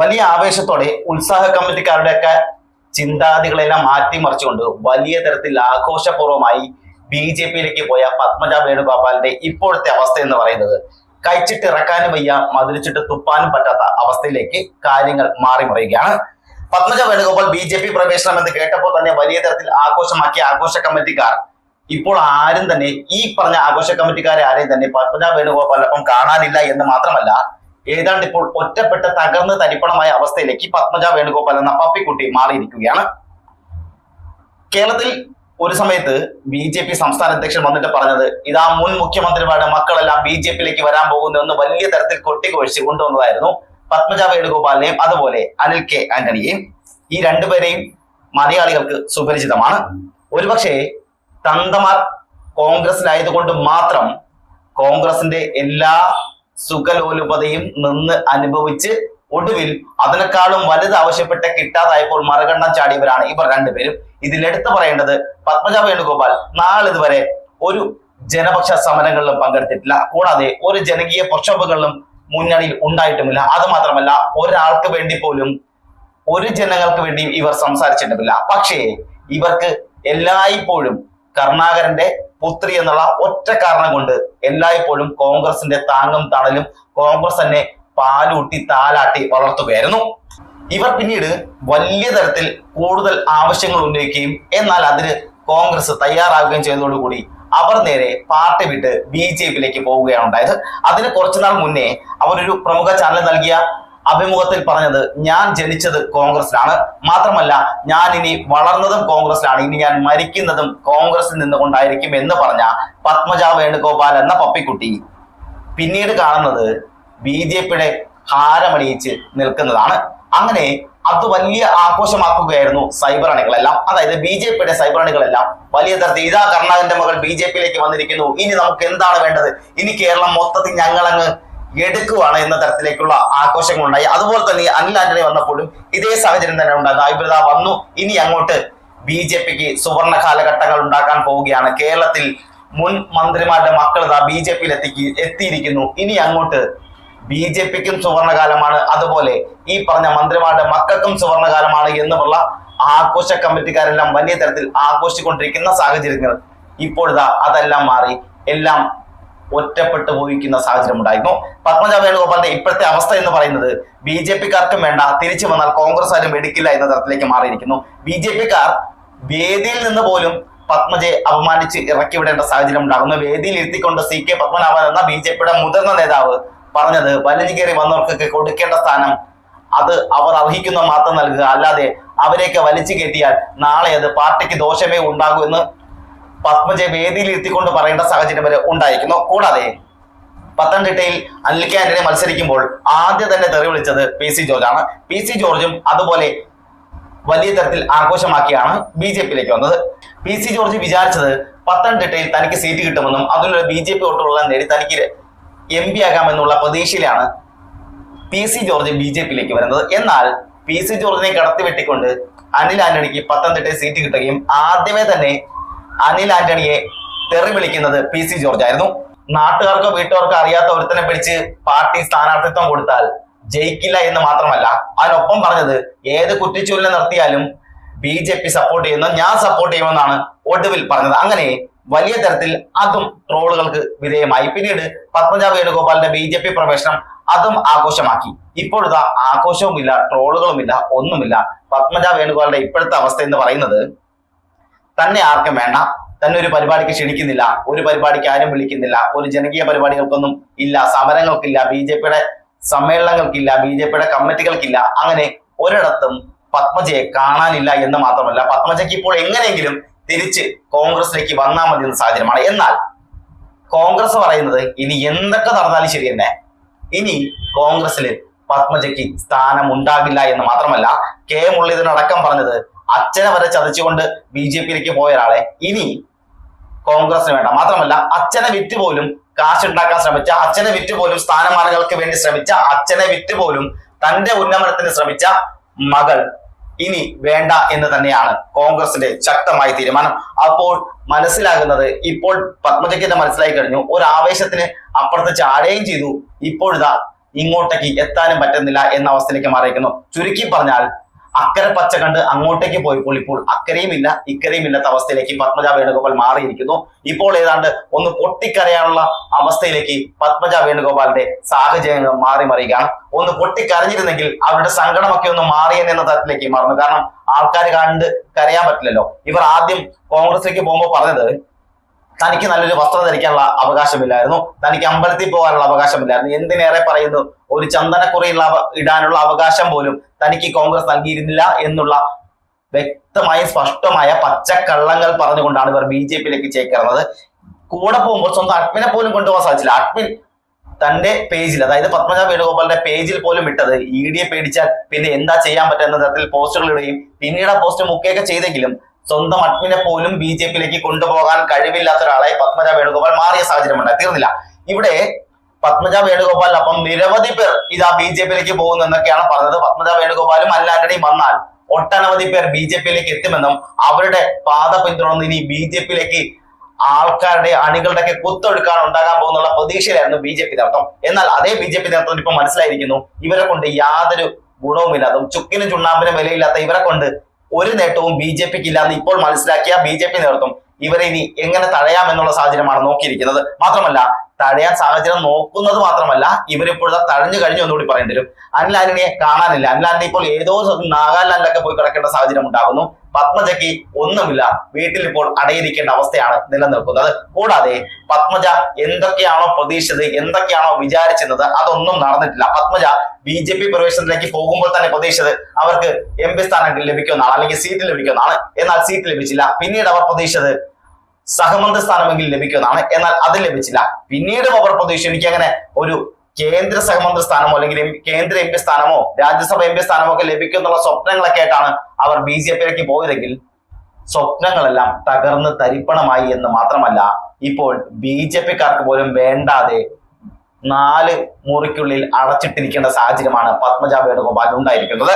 വലിയ ആവേശത്തോടെ ഉത്സാഹ കമ്മിറ്റിക്കാരുടെയൊക്കെ ചിന്താഗതികളെല്ലാം മാറ്റിമറിച്ചുകൊണ്ട് വലിയ തരത്തിൽ ആഘോഷപൂർവമായി ബി ജെ പിയിലേക്ക് പോയ പത്മജ വേണുഗോപാലിന്റെ ഇപ്പോഴത്തെ അവസ്ഥ എന്ന് പറയുന്നത് കഴിച്ചിട്ട് ഇറക്കാനും വയ്യ മതിലിച്ചിട്ട് തുപ്പാനും പറ്റാത്ത അവസ്ഥയിലേക്ക് കാര്യങ്ങൾ മാറി മറിയുകയാണ് Padmaja Venugopal B J P പ്രവേശനം എന്ന് കേട്ടപ്പോൾ തന്നെ വലിയ തരത്തിൽ ആഘോഷമാക്കിയ ആഘോഷ കമ്മിറ്റിക്കാർ ഇപ്പോൾ ആരും തന്നെ ഈ പറഞ്ഞ ആഘോഷ കമ്മിറ്റിക്കാരെ ആരെയും തന്നെ പത്മജ വേണുഗോപാലിനൊപ്പം കാണാനില്ല എന്ന് മാത്രമല്ല ഏതാണ്ട് ഇപ്പോൾ ഒറ്റപ്പെട്ട തകർന്ന് തരിപ്പണമായ അവസ്ഥയിലേക്ക് പത്മജ വേണുഗോപാൽ എന്ന പപ്പിക്കുട്ടി മാറിയിരിക്കുകയാണ്. കേരളത്തിൽ ഒരു സമയത്ത് ബി ജെ പി സംസ്ഥാന അധ്യക്ഷൻ വന്നിട്ട് പറഞ്ഞത് ഇതാ മുൻ മുഖ്യമന്ത്രിമാരുടെ മക്കളെല്ലാം ബി ജെ പിയിലേക്ക് വരാൻ പോകുന്നു എന്ന് വലിയ തരത്തിൽ കൊട്ടിക്കൊഴിച്ച് കൊണ്ടുവന്നതായിരുന്നു പത്മജ വേണുഗോപാലിനെയും അതുപോലെ അനിൽ കെ ആന്റണിയെയും. ഈ രണ്ടുപേരെയും മലയാളികൾക്ക് സുപരിചിതമാണ്. ഒരുപക്ഷെ തന്തമാർ കോൺഗ്രസിലായതുകൊണ്ട് മാത്രം കോൺഗ്രസിന്റെ എല്ലാ സുഖലോലുപതയും നിന്ന് അനുഭവിച്ച് ഒടുവിൽ അതിനേക്കാളും വലുത് ആവശ്യപ്പെട്ട് കിട്ടാതായപ്പോൾ മറുകണ്ണം ചാടിയവരാണ് ഇവർ രണ്ടുപേരും. ഇതിലെടുത്ത് പറയേണ്ടത് പത്മജ വേണുഗോപാൽ നാളിതുവരെ ഒരു ജനപക്ഷ സമരങ്ങളിലും പങ്കെടുത്തിട്ടില്ല. കൂടാതെ ഒരു ജനകീയ പ്രക്ഷോഭങ്ങളിലും മുന്നണിയിൽ ഉണ്ടായിട്ടുമില്ല. അത് മാത്രമല്ല ഒരാൾക്ക് വേണ്ടി പോലും ഒരു ജനങ്ങൾക്ക് വേണ്ടിയും ഇവർ സംസാരിച്ചിട്ടുമില്ല. പക്ഷേ ഇവർക്ക് എല്ലായ്പ്പോഴും കരുണാകരന്റെ പുത്രി എന്നുള്ള ഒറ്റ കാരണം കൊണ്ട് എല്ലായ്പ്പോഴും കോൺഗ്രസിന്റെ താങ്ങും തണലും കോൺഗ്രസ് തന്നെ പാലൂട്ടി താലാട്ടി വളർത്തുകയായിരുന്നു. ഇവർ പിന്നീട് വലിയ തരത്തിൽ കൂടുതൽ ആവശ്യങ്ങൾ ഉന്നയിക്കുകയും എന്നാൽ അതിന് കോൺഗ്രസ് തയ്യാറാകുകയും ചെയ്തതോടുകൂടി അവർ നേരെ പാർട്ടി വിട്ട് ബി ജെ പിയിലേക്ക് പോവുകയാണ് ഉണ്ടായത്. അതിന് കുറച്ചുനാൾ മുന്നേ അവരൊരു പ്രമുഖ ചാനൽ നൽകിയ അഭിമുഖത്തിൽ പറഞ്ഞത് ഞാൻ ജനിച്ചത് കോൺഗ്രസിലാണ് മാത്രമല്ല ഞാൻ ഇനി വളർന്നതും കോൺഗ്രസിലാണ് ഇനി ഞാൻ മരിക്കുന്നതും കോൺഗ്രസിൽ നിന്നുകൊണ്ടായിരിക്കും എന്ന് പറഞ്ഞ പത്മജ വേണുഗോപാൽ എന്ന പപ്പിക്കുട്ടി പിന്നീട് കാണുന്നത് ബി ജെ പിയുടെ ഹാരമണിയിച്ച് നിൽക്കുന്നതാണ്. അങ്ങനെ അത് വലിയ ആഘോഷമാക്കുകയായിരുന്നു സൈബർ അണികളെല്ലാം. അതായത് ബി ജെ പിയുടെ സൈബർ അണികളെല്ലാം. വലിയ തരത്തിൽ ഇതാ കർണാകന്റെ മകൾ ബി ജെ പിയിലേക്ക് വന്നിരിക്കുന്നു. ഇനി നമുക്ക് എന്താണ് വേണ്ടത്? ഇനി കേരളം മൊത്തത്തിൽ ഞങ്ങളങ്ങ് എടുക്കുവാണ് എന്ന തരത്തിലേക്കുള്ള ആഘോഷങ്ങൾ ഉണ്ടായി അതുപോലെ തന്നെ അനിൽ ആന്റണി വന്നപ്പോഴും ഇതേ സാഹചര്യം തന്നെ ഉണ്ടായിരുന്നു. ഇവരിതാ വന്നു. ഇനി അങ്ങോട്ട് ബി ജെ പിക്ക് സുവർണ കാലഘട്ടങ്ങൾ ഉണ്ടാക്കാൻ പോവുകയാണ്. കേരളത്തിൽ മുൻ മന്ത്രിമാരുടെ മക്കൾ ബി ജെ പിയിൽ എത്തിക്ക് എത്തിയിരിക്കുന്നു. ഇനി അങ്ങോട്ട് ബി ജെ പിക്കും സുവർണകാലമാണ്. അതുപോലെ ഈ പറഞ്ഞ മന്ത്രിമാരുടെ മക്കൾക്കും സുവർണകാലമാണ് എന്നുള്ള ആഘോഷ കമ്മിറ്റിക്കാരെല്ലാം വലിയ തരത്തിൽ ആഘോഷിക്കൊണ്ടിരിക്കുന്ന സാഹചര്യങ്ങൾ ഇപ്പോഴിതാ അതെല്ലാം മാറി. എല്ലാം ഒറ്റപ്പെട്ടു പോയിക്കുന്ന സാഹചര്യം ഉണ്ടായിരുന്നു. പത്മജ വേണുഗോപാലിന്റെ ഇപ്പോഴത്തെ അവസ്ഥ എന്ന് പറയുന്നത് ബി ജെ പിക്കാർക്കും വേണ്ട തിരിച്ചു വന്നാൽ കോൺഗ്രസ് ആരും എടുക്കില്ല എന്ന തരത്തിലേക്ക് മാറിയിരിക്കുന്നു. ബി ജെ പിക്കാർ വേദിയിൽ നിന്ന് പോലും പത്മജയെ അപമാനിച്ച് ഇറക്കി വിടേണ്ട സാഹചര്യം ഉണ്ടാകുന്നു. വേദിയിൽ ഇരുത്തിക്കൊണ്ട് സി കെ പത്മനാഭൻ എന്ന ബി ജെ പിയുടെ മുതിർന്ന നേതാവ് പറഞ്ഞത് വലിഞ്ഞു കയറി വന്നവർക്കൊക്കെ കൊടുക്കേണ്ട സ്ഥാനം അത് അവർ അർഹിക്കുന്ന മാത്രം നൽകുക. അല്ലാതെ അവരെയൊക്കെ വലിച്ചു കയറ്റിയാൽ നാളെ അത് പാർട്ടിക്ക് ദോഷമേ ഉണ്ടാകൂ എന്ന് പത്മജയെ വേദിയിൽ ഇരുത്തിക്കൊണ്ട് പറയേണ്ട സാഹചര്യം വരെ ഉണ്ടായിരിക്കുന്നു. കൂടാതെ പത്തനംതിട്ടയിൽ അനിൽ കെ ആന്റണി മത്സരിക്കുമ്പോൾ ആദ്യം തന്നെ തെറി വിളിച്ചത് പി സി ജോർജാണ് പി സി ജോർജും അതുപോലെ വലിയ തരത്തിൽ ആഘോഷമാക്കിയാണ് ബി ജെ പിയിലേക്ക് വന്നത്. പി സി ജോർജ് വിചാരിച്ചത് പത്തനംതിട്ടയിൽ തനിക്ക് സീറ്റ് കിട്ടുമെന്നും അതിലൂടെ ബി ജെ പി വോട്ടുകളെല്ലാം നേടി തനിക്ക് എം പി ആകാമെന്നുള്ള പ്രതീക്ഷയിലാണ് P C George B J പിയിലേക്ക് വരുന്നത്. എന്നാൽ പി സി ജോർജിനെ കടത്തി വെട്ടിക്കൊണ്ട് അനിൽ ആന്റണിക്ക് പത്തനംതിട്ടയിൽ സീറ്റ് കിട്ടുകയും ആദ്യമേ തന്നെ അനിൽ ആന്റണിയെ തെറി വിളിക്കുന്നത് പി സി ജോർജ് ആയിരുന്നു. നാട്ടുകാർക്കോ വീട്ടുകാർക്കോ അറിയാത്ത ഒരുത്തനെ പിടിച്ച് പാർട്ടി സ്ഥാനാർത്ഥിത്വം കൊടുത്താൽ ജയിക്കില്ല എന്ന് മാത്രമല്ല അതിനൊപ്പം പറഞ്ഞത് ഏത് കുറ്റിച്ചൂലിനെ നിർത്തിയാലും ബി ജെ പി സപ്പോർട്ട് ചെയ്യുന്ന ഞാൻ സപ്പോർട്ട് ചെയ്യുമെന്നാണ് ഒടുവിൽ പറഞ്ഞത്. അങ്ങനെ വലിയ തരത്തിൽ അതും ട്രോളുകൾക്ക് വിധേയമായി. പിന്നീട് പത്മജ വേണുഗോപാലിന്റെ ബി ജെ പി പ്രവേശനം അതും ആഘോഷമാക്കി. ഇപ്പോഴത്തെ ആഘോഷവുമില്ല ട്രോളുകളുമില്ല ഒന്നുമില്ല. പത്മജ വേണുഗോപാലിന്റെ ഇപ്പോഴത്തെ അവസ്ഥ എന്ന് പറയുന്നത് തന്നെ ആർക്കും വേണ്ട. തന്നെ ഒരു പരിപാടിക്ക് ക്ഷണിക്കുന്നില്ല. ഒരു പരിപാടിക്ക് ആരും വിളിക്കുന്നില്ല. ഒരു ജനകീയ പരിപാടികൾക്കൊന്നും ഇല്ല. സമരങ്ങൾക്കില്ല. ബി ജെ പിയുടെ സമ്മേളനങ്ങൾക്കില്ല. ബി ജെ പിയുടെ കമ്മിറ്റികൾക്കില്ല. അങ്ങനെ ഒരിടത്തും പത്മജയെ കാണാനില്ല എന്ന് മാത്രമല്ല പത്മജയ്ക്ക് ഇപ്പോൾ എങ്ങനെയെങ്കിലും തിരിച്ച് കോൺഗ്രസിലേക്ക് വന്നാൽ മതി എന്ന സാഹചര്യമാണ്. എന്നാൽ കോൺഗ്രസ് പറയുന്നത് ഇനി എന്തൊക്കെ നടന്നാലും ശരി തന്നെ. ഇനി കോൺഗ്രസിൽ പത്മജയ്ക്ക് സ്ഥാനം ഉണ്ടാകില്ല എന്ന് മാത്രമല്ല കെ മുരളീധരനടക്കം പറഞ്ഞത് അച്ഛനെ വരെ ചതച്ചുകൊണ്ട് ബി ജെ പിയിലേക്ക് പോയ ഒരാളെ ഇനി കോൺഗ്രസിന് വേണ്ട. മാത്രമല്ല അച്ഛനെ വിറ്റ് പോലും കാശുണ്ടാക്കാൻ ശ്രമിച്ച അച്ഛനെ വിറ്റ് പോലും സ്ഥാനമാനങ്ങൾക്ക് വേണ്ടി ശ്രമിച്ച അച്ഛനെ വിറ്റ് പോലും തന്റെ ഉന്നമനത്തിന് ശ്രമിച്ച മകൾ ഇനി വേണ്ട എന്ന് തന്നെയാണ് കോൺഗ്രസിന്റെ ശക്തമായ തീരുമാനം. അപ്പോൾ മനസ്സിലാകുന്നത് ഇപ്പോൾ പത്മജയ്ക്ക് മനസ്സിലായി കഴിഞ്ഞു. ഒരു ആവേശത്തിന് അപ്പുറത്ത് ചാടുകയും ചെയ്തു. ഇപ്പോഴിതാ ഇങ്ങോട്ടേക്ക് എത്താനും പറ്റുന്നില്ല എന്ന അവസ്ഥയിലേക്ക് മാറിയിരിക്കുന്നു. ചുരുക്കി പറഞ്ഞാൽ അക്കരെ പച്ച കണ്ട് അങ്ങോട്ടേക്ക് പോയപ്പോൾ ഇപ്പോൾ അക്കരയും ഇല്ല ഇക്കരയും ഇല്ലാത്ത അവസ്ഥയിലേക്ക് പത്മജ വേണുഗോപാൽ മാറിയിരിക്കുന്നു. ഇപ്പോൾ ഏതാണ്ട് ഒന്ന് പൊട്ടിക്കരയാനുള്ള അവസ്ഥയിലേക്ക് പത്മജ വേണുഗോപാലിന്റെ സാഹചര്യങ്ങൾ മാറി മറിയുകയാണ്. ഒന്ന് പൊട്ടിക്കരഞ്ഞിരുന്നെങ്കിൽ അവരുടെ സങ്കടമൊക്കെ ഒന്ന് മാറിയെന്ന തരത്തിലേക്ക് മാറുന്നു. കാരണം ആൾക്കാർ കണ്ട് കരയാൻ പറ്റില്ലല്ലോ. ഇവർ ആദ്യം കോൺഗ്രസിലേക്ക് പോകുമ്പോൾ പറഞ്ഞത് തനിക്ക് നല്ലൊരു വസ്ത്രം ധരിക്കാനുള്ള അവകാശമില്ലായിരുന്നു. തനിക്ക് അമ്പലത്തിൽ പോകാനുള്ള അവകാശമില്ലായിരുന്നു. എന്തിനേറെ പറയുന്നു? ഒരു ചന്ദനക്കുറിയുള്ള ഇടാനുള്ള അവകാശം പോലും തനിക്ക് കോൺഗ്രസ് നൽകിയിരുന്നില്ല എന്നുള്ള വ്യക്തമായ സ്പഷ്ടമായ പച്ചക്കള്ളങ്ങൾ പറഞ്ഞുകൊണ്ടാണ് ഇവർ ബി ജെ പിയിലേക്ക് ചേക്കേറുന്നത്. കൂടെ പോകുമ്പോൾ സ്വന്തം അഡ്മിനെ പോലും കൊണ്ടുപോകാൻ സാധിച്ചില്ല. അഡ്മിൻ തന്റെ പേജിൽ അതായത് പത്മജ വേണുഗോപാലിന്റെ പേജിൽ പോലും ഇട്ടത് ഇ ഡിയെ പേടിച്ചാൽ പിന്നെ എന്താ ചെയ്യാൻ പറ്റുന്ന തരത്തിൽ പോസ്റ്റുകൾ ഇടുകയും പിന്നീട് ആ പോസ്റ്റ് മുക്കുകയൊക്കെ ചെയ്തെങ്കിലും സ്വന്തം അഡ്മിനെ പോലും ബി ജെ പിയിലേക്ക് കൊണ്ടുപോകാൻ കഴിവില്ലാത്ത ഒരാളായി പത്മജ വേണുഗോപാൽ മാറിയ സാഹചര്യമുണ്ട്. തീർന്നില്ല. ഇവിടെ പത്മജ വേണുഗോപാലിനൊപ്പം നിരവധി പേർ ഇതാ ബി ജെ പിയിലേക്ക് പോകുന്നു എന്നൊക്കെയാണ് പറഞ്ഞത്. പത്മജ വേണുഗോപാലും അല്ലാണ്ടനെയും വന്നാൽ ഒട്ടനവധി പേർ ബി ജെ പിയിലേക്ക് എത്തുമെന്നും അവരുടെ പാത പിന്തുടർന്ന് ഇനി ബി ജെ പിയിലേക്ക് ആൾക്കാരുടെ അണികളുടെ ഒക്കെ കുത്തൊഴുക്കാൻ ഉണ്ടാകാൻ പോകുന്നുള്ള പ്രതീക്ഷയിലായിരുന്നു ബി ജെ പി നേതൃത്വം. എന്നാൽ അതേ ബി ജെ പി നേതൃത്വം ഇപ്പൊ മനസ്സിലായിരിക്കുന്നു. ഇവരെ കൊണ്ട് യാതൊരു ഗുണവുമില്ലാതും ചുക്കിനും ചുണ്ണാമ്പിനും വിലയില്ലാത്ത ഇവരെ കൊണ്ട് ഒരു നേട്ടവും ബി ജെ പിക്ക് ഇല്ലാന്ന് ഇപ്പോൾ മനസ്സിലാക്കിയ ബി ജെ പി നേതൃത്വം ഇവരെ ഇനി എങ്ങനെ തടയാം എന്നുള്ള സാഹചര്യമാണ് നോക്കിയിരിക്കുന്നത്. മാത്രമല്ല തടയാൻ സാഹചര്യം നോക്കുന്നത് മാത്രമല്ല ഇവരിപ്പോഴത്തെ തഴഞ്ഞു കഴിഞ്ഞു എന്നുകൂടി പറയേണ്ടി വരും. അനിൽ ആന്റണിയെ കാണാനില്ല. അനിൽ ഇപ്പോൾ ഏതോ നാഗാലാൻഡിലൊക്കെ പോയി കിടക്കേണ്ട സാഹചര്യം ഉണ്ടാകുന്നു. പത്മജയ്ക്ക് ഒന്നുമില്ല. വീട്ടിൽ ഇപ്പോൾ അടയിരിക്കേണ്ട അവസ്ഥയാണ് നിലനിൽക്കുന്നത്. കൂടാതെ പത്മജ എന്തൊക്കെയാണോ പ്രതീക്ഷിച്ചത് എന്തൊക്കെയാണോ വിചാരിച്ചിരുന്നത് അതൊന്നും നടന്നിട്ടില്ല. പത്മജ ബി ജെ പി പ്രവേശനത്തിലേക്ക് പോകുമ്പോൾ തന്നെ പ്രതീക്ഷിച്ചത് അവർക്ക് എം പി സ്ഥാനം ലഭിക്കുന്നതാണ് അല്ലെങ്കിൽ സീറ്റ് ലഭിക്കുന്നതാണ് എന്നാൽ സീറ്റ് ലഭിച്ചില്ല. പിന്നീട് അവർ പ്രതീക്ഷിച്ചത് സഹമന്ത്രി സ്ഥാനമെങ്കിലും ലഭിക്കുന്നതാണ് എന്നാൽ അത് ലഭിച്ചില്ല. പിന്നീടും അവർ പ്രതീക്ഷ എനിക്ക് അങ്ങനെ ഒരു കേന്ദ്ര സഹമന്ത്രി സ്ഥാനമോ അല്ലെങ്കിൽ കേന്ദ്ര എം പി സ്ഥാനമോ രാജ്യസഭ എം പി സ്ഥാനമോ ഒക്കെ ലഭിക്കും എന്നുള്ള സ്വപ്നങ്ങളൊക്കെ ആയിട്ടാണ് അവർ ബി ജെ പിയിലേക്ക് പോയതെങ്കിൽ സ്വപ്നങ്ങളെല്ലാം തകർന്ന് തരിപ്പണമായി എന്ന് മാത്രമല്ല ഇപ്പോൾ ബി ജെ പിക്കാർക്ക് പോലും വേണ്ടാതെ നാല് മുറിക്കുള്ളിൽ അടച്ചിട്ടിരിക്കേണ്ട സാഹചര്യമാണ് പത്മജ വേണുഗോപാൽ ഉണ്ടായിരിക്കുന്നത്.